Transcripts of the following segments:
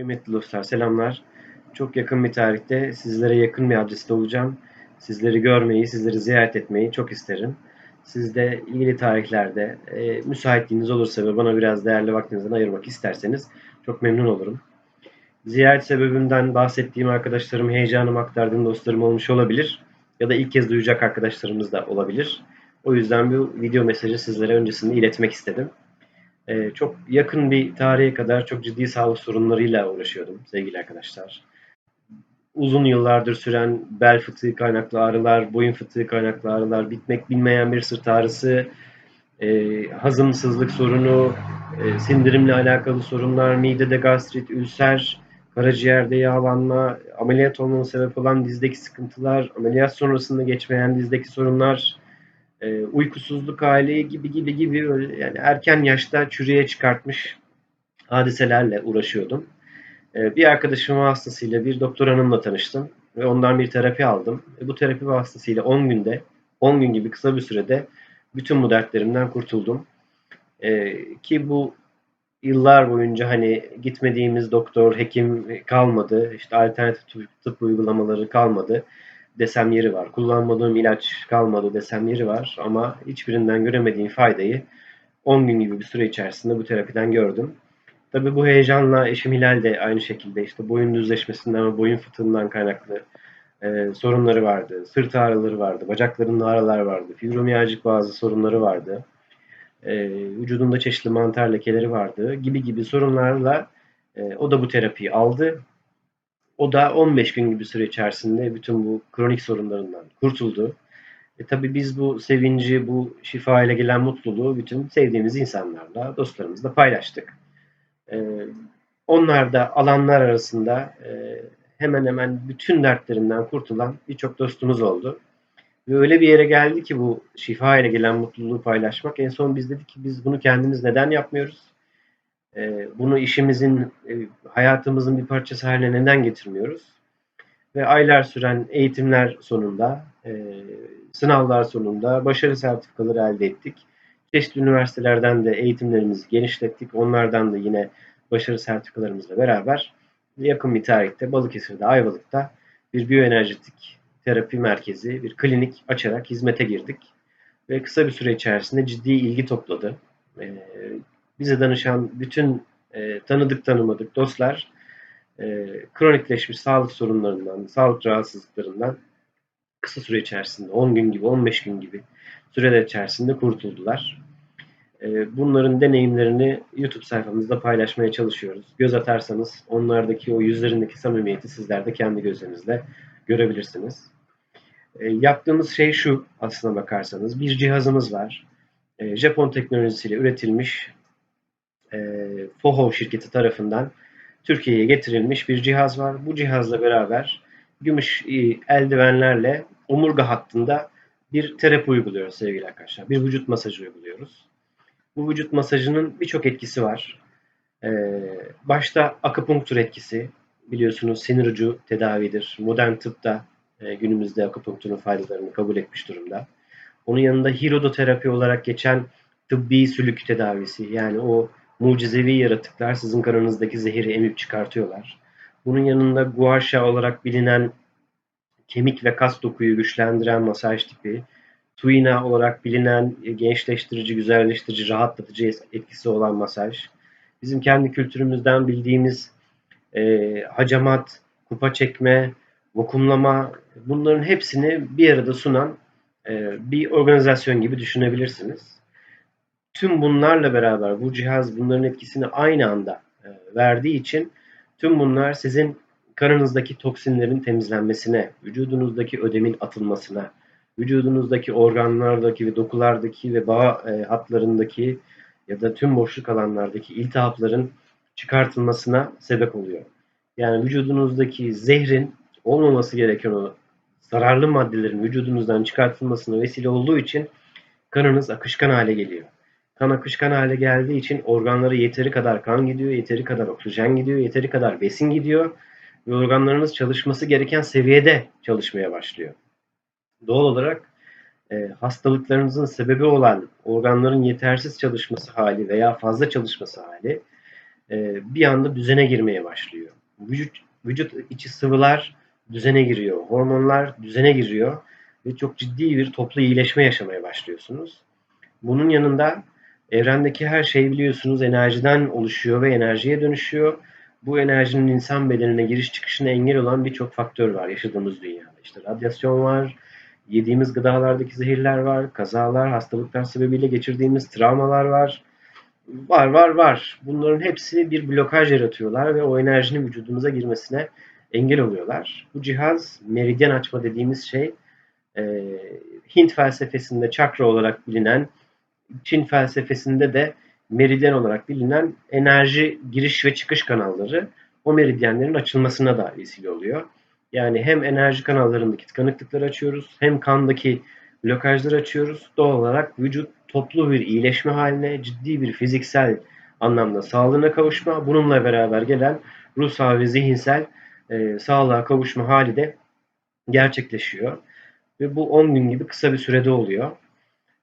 Kıymetli dostlar selamlar. Çok yakın bir tarihte sizlere yakın bir adreste olacağım. Sizleri görmeyi, sizleri ziyaret etmeyi çok isterim. Siz de ilgili tarihlerde e, müsaitliğiniz olursa ve bana biraz değerli vaktinizden ayırmak isterseniz çok memnun olurum. Ziyaret sebebimden bahsettiğim arkadaşlarım, heyecanımı aktardığım dostlarım olmuş olabilir. Ya da ilk kez duyacak arkadaşlarımız da olabilir. O yüzden bu video mesajı sizlere öncesinde iletmek istedim. Ee, çok yakın bir tarihe kadar çok ciddi sağlık sorunlarıyla uğraşıyordum sevgili arkadaşlar. Uzun yıllardır süren bel fıtığı kaynaklı ağrılar, boyun fıtığı kaynaklı ağrılar, bitmek bilmeyen bir sırt ağrısı, e, hazımsızlık sorunu, e, sindirimle alakalı sorunlar, midede gastrit, ülser, karaciğerde yağlanma, ameliyat olmama sebep olan dizdeki sıkıntılar, ameliyat sonrasında geçmeyen dizdeki sorunlar, e, uykusuzluk hali gibi gibi gibi böyle yani erken yaşta çürüye çıkartmış hadiselerle uğraşıyordum. E, bir arkadaşım vasıtasıyla bir doktor hanımla tanıştım ve ondan bir terapi aldım. E, bu terapi vasıtasıyla 10 günde, 10 gün gibi kısa bir sürede bütün bu dertlerimden kurtuldum. E, ki bu yıllar boyunca hani gitmediğimiz doktor, hekim kalmadı. İşte alternatif tıp uygulamaları kalmadı desem yeri var. Kullanmadığım ilaç kalmadı desem yeri var. Ama hiçbirinden göremediğim faydayı 10 gün gibi bir süre içerisinde bu terapiden gördüm. Tabii bu heyecanla eşim Hilal de aynı şekilde işte boyun düzleşmesinden ve boyun fıtığından kaynaklı e, sorunları vardı. Sırt ağrıları vardı, bacaklarında ağrılar vardı, fibromiyalcik bazı sorunları vardı. E, vücudunda çeşitli mantar lekeleri vardı gibi gibi sorunlarla e, o da bu terapiyi aldı o da 15 gün gibi süre içerisinde bütün bu kronik sorunlarından kurtuldu. E tabii biz bu sevinci, bu şifa ile gelen mutluluğu bütün sevdiğimiz insanlarla, dostlarımızla paylaştık. E, onlar da alanlar arasında e, hemen hemen bütün dertlerinden kurtulan birçok dostumuz oldu. Ve öyle bir yere geldi ki bu şifa ile gelen mutluluğu paylaşmak. En son biz dedik ki biz bunu kendimiz neden yapmıyoruz? E, bunu işimizin, e, hayatımızın bir parçası haline neden getirmiyoruz? Ve aylar süren eğitimler sonunda, e, sınavlar sonunda başarı sertifikaları elde ettik. Çeşitli üniversitelerden de eğitimlerimizi genişlettik. Onlardan da yine başarı sertifikalarımızla beraber yakın bir tarihte Balıkesir'de, Ayvalık'ta bir biyoenerjetik terapi merkezi, bir klinik açarak hizmete girdik. Ve kısa bir süre içerisinde ciddi ilgi topladı. E, bize danışan bütün e, tanıdık tanımadık dostlar e, kronikleşmiş sağlık sorunlarından, sağlık rahatsızlıklarından kısa süre içerisinde 10 gün gibi, 15 gün gibi süreler içerisinde kurtuldular. E, bunların deneyimlerini YouTube sayfamızda paylaşmaya çalışıyoruz. Göz atarsanız onlardaki o yüzlerindeki samimiyeti sizler de kendi gözlerinizle görebilirsiniz. E, yaptığımız şey şu aslına bakarsanız. Bir cihazımız var. E, Japon teknolojisiyle üretilmiş e, Foho şirketi tarafından Türkiye'ye getirilmiş bir cihaz var. Bu cihazla beraber gümüş e, eldivenlerle omurga hattında bir terapi uyguluyoruz sevgili arkadaşlar. Bir vücut masajı uyguluyoruz. Bu vücut masajının birçok etkisi var. Ee, başta akupunktur etkisi. Biliyorsunuz sinir ucu tedavidir. Modern tıpta e, günümüzde akupunkturun faydalarını kabul etmiş durumda. Onun yanında hirodoterapi olarak geçen tıbbi sülük tedavisi. Yani o mucizevi yaratıklar sizin kanınızdaki zehiri emip çıkartıyorlar. Bunun yanında guasha olarak bilinen kemik ve kas dokuyu güçlendiren masaj tipi, tuina olarak bilinen gençleştirici, güzelleştirici, rahatlatıcı etkisi olan masaj, bizim kendi kültürümüzden bildiğimiz e, hacamat, kupa çekme, vakumlama bunların hepsini bir arada sunan e, bir organizasyon gibi düşünebilirsiniz. Tüm bunlarla beraber bu cihaz bunların etkisini aynı anda e, verdiği için tüm bunlar sizin kanınızdaki toksinlerin temizlenmesine, vücudunuzdaki ödemin atılmasına, vücudunuzdaki organlardaki ve dokulardaki ve bağ e, hatlarındaki ya da tüm boşluk alanlardaki iltihapların çıkartılmasına sebep oluyor. Yani vücudunuzdaki zehrin olmaması gereken o zararlı maddelerin vücudunuzdan çıkartılmasına vesile olduğu için kanınız akışkan hale geliyor. Kan akışkan hale geldiği için organlara yeteri kadar kan gidiyor, yeteri kadar oksijen gidiyor, yeteri kadar besin gidiyor ve organlarınız çalışması gereken seviyede çalışmaya başlıyor. Doğal olarak e, hastalıklarınızın sebebi olan organların yetersiz çalışması hali veya fazla çalışması hali e, bir anda düzene girmeye başlıyor. Vücut, vücut içi sıvılar düzene giriyor, hormonlar düzene giriyor ve çok ciddi bir toplu iyileşme yaşamaya başlıyorsunuz. Bunun yanında evrendeki her şey biliyorsunuz enerjiden oluşuyor ve enerjiye dönüşüyor. Bu enerjinin insan bedenine giriş çıkışına engel olan birçok faktör var yaşadığımız dünyada. İşte radyasyon var, yediğimiz gıdalardaki zehirler var, kazalar, hastalıklar sebebiyle geçirdiğimiz travmalar var. Var var var. Bunların hepsi bir blokaj yaratıyorlar ve o enerjinin vücudumuza girmesine engel oluyorlar. Bu cihaz meridyen açma dediğimiz şey e, Hint felsefesinde çakra olarak bilinen, Çin felsefesinde de meridyen olarak bilinen enerji giriş ve çıkış kanalları o meridyenlerin açılmasına da vesile oluyor. Yani hem enerji kanallarındaki tıkanıklıkları açıyoruz hem kandaki blokajları açıyoruz. Doğal olarak vücut toplu bir iyileşme haline, ciddi bir fiziksel anlamda sağlığına kavuşma, bununla beraber gelen ruhsal ve zihinsel e, sağlığa kavuşma hali de gerçekleşiyor. Ve bu 10 gün gibi kısa bir sürede oluyor.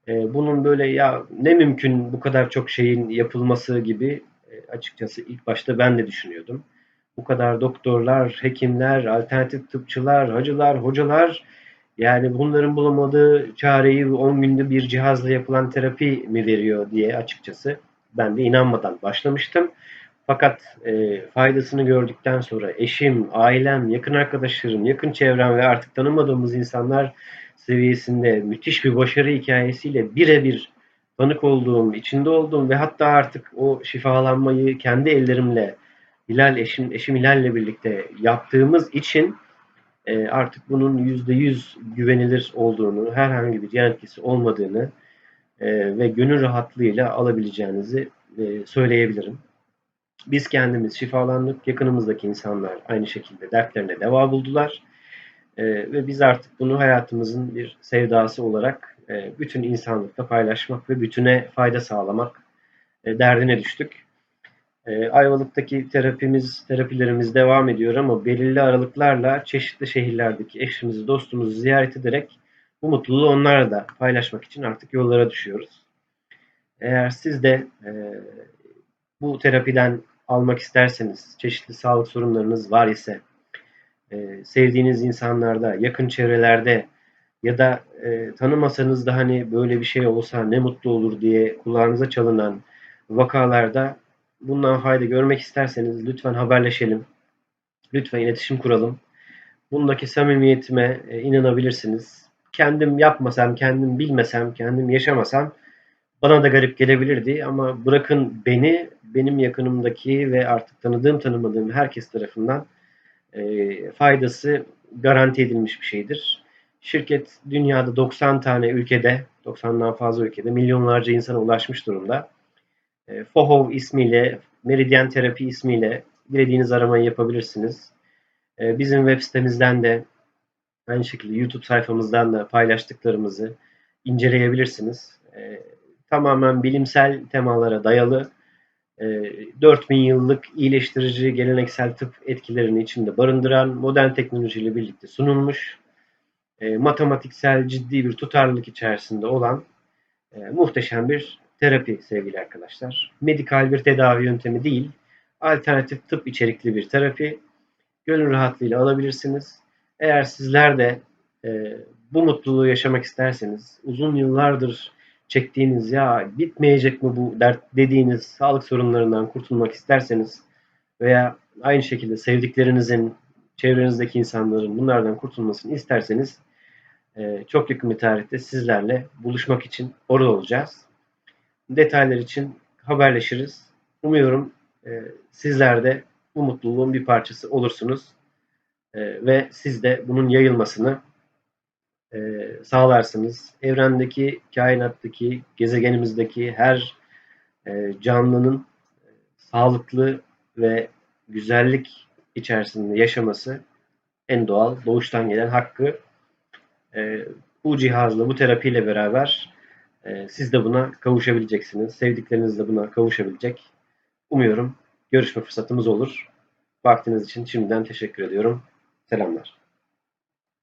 E, bunun böyle ya ne mümkün bu kadar çok şeyin yapılması gibi e, açıkçası ilk başta ben de düşünüyordum. Bu kadar doktorlar, hekimler, alternatif tıpçılar, hacılar, hocalar yani bunların bulamadığı çareyi 10 günde bir cihazla yapılan terapi mi veriyor diye açıkçası ben de inanmadan başlamıştım. Fakat e, faydasını gördükten sonra eşim, ailem, yakın arkadaşlarım, yakın çevrem ve artık tanımadığımız insanlar seviyesinde müthiş bir başarı hikayesiyle birebir tanık olduğum, içinde olduğum ve hatta artık o şifalanmayı kendi ellerimle Hilal eşim, eşim Hilal'le birlikte yaptığımız için e, artık bunun yüzde yüz güvenilir olduğunu, herhangi bir yan olmadığını e, ve gönül rahatlığıyla alabileceğinizi e, söyleyebilirim. Biz kendimiz şifalandık, yakınımızdaki insanlar aynı şekilde dertlerine deva buldular. E, ve biz artık bunu hayatımızın bir sevdası olarak e, bütün insanlıkla paylaşmak ve bütüne fayda sağlamak e, derdine düştük. E, Ayvalık'taki terapimiz, terapilerimiz devam ediyor ama belirli aralıklarla çeşitli şehirlerdeki eşimizi, dostumuzu ziyaret ederek bu mutluluğu onlarla da paylaşmak için artık yollara düşüyoruz. Eğer siz de e, bu terapiden almak isterseniz, çeşitli sağlık sorunlarınız var ise, e, sevdiğiniz insanlarda, yakın çevrelerde ya da e, tanımasanız da hani böyle bir şey olsa ne mutlu olur diye kulağınıza çalınan vakalarda bundan fayda görmek isterseniz lütfen haberleşelim. Lütfen iletişim kuralım. Bundaki samimiyetime e, inanabilirsiniz. Kendim yapmasam, kendim bilmesem, kendim yaşamasam bana da garip gelebilirdi ama bırakın beni, benim yakınımdaki ve artık tanıdığım tanımadığım herkes tarafından e, faydası garanti edilmiş bir şeydir. Şirket dünyada 90 tane ülkede, 90'dan fazla ülkede milyonlarca insana ulaşmış durumda. E, FOHOV ismiyle, Meridian Terapi ismiyle dilediğiniz aramayı yapabilirsiniz. E, bizim web sitemizden de aynı şekilde YouTube sayfamızdan da paylaştıklarımızı inceleyebilirsiniz. E, tamamen bilimsel temalara dayalı 4000 yıllık iyileştirici geleneksel tıp etkilerini içinde barındıran modern teknolojiyle birlikte sunulmuş, matematiksel ciddi bir tutarlılık içerisinde olan muhteşem bir terapi sevgili arkadaşlar. Medikal bir tedavi yöntemi değil, alternatif tıp içerikli bir terapi. Gönül rahatlığıyla alabilirsiniz. Eğer sizler de e, bu mutluluğu yaşamak isterseniz, uzun yıllardır çektiğiniz ya bitmeyecek mi bu dert dediğiniz sağlık sorunlarından kurtulmak isterseniz veya aynı şekilde sevdiklerinizin, çevrenizdeki insanların bunlardan kurtulmasını isterseniz e, çok yakın bir tarihte sizlerle buluşmak için orada olacağız detaylar için haberleşiriz. Umuyorum e, sizler de bu mutluluğun bir parçası olursunuz. E, ve siz de bunun yayılmasını e, sağlarsınız. Evrendeki, kainattaki, gezegenimizdeki her e, canlının e, sağlıklı ve güzellik içerisinde yaşaması en doğal, doğuştan gelen hakkı. E, bu cihazla, bu terapiyle beraber ee, siz de buna kavuşabileceksiniz. Sevdikleriniz de buna kavuşabilecek. Umuyorum görüşme fırsatımız olur. Vaktiniz için şimdiden teşekkür ediyorum. Selamlar.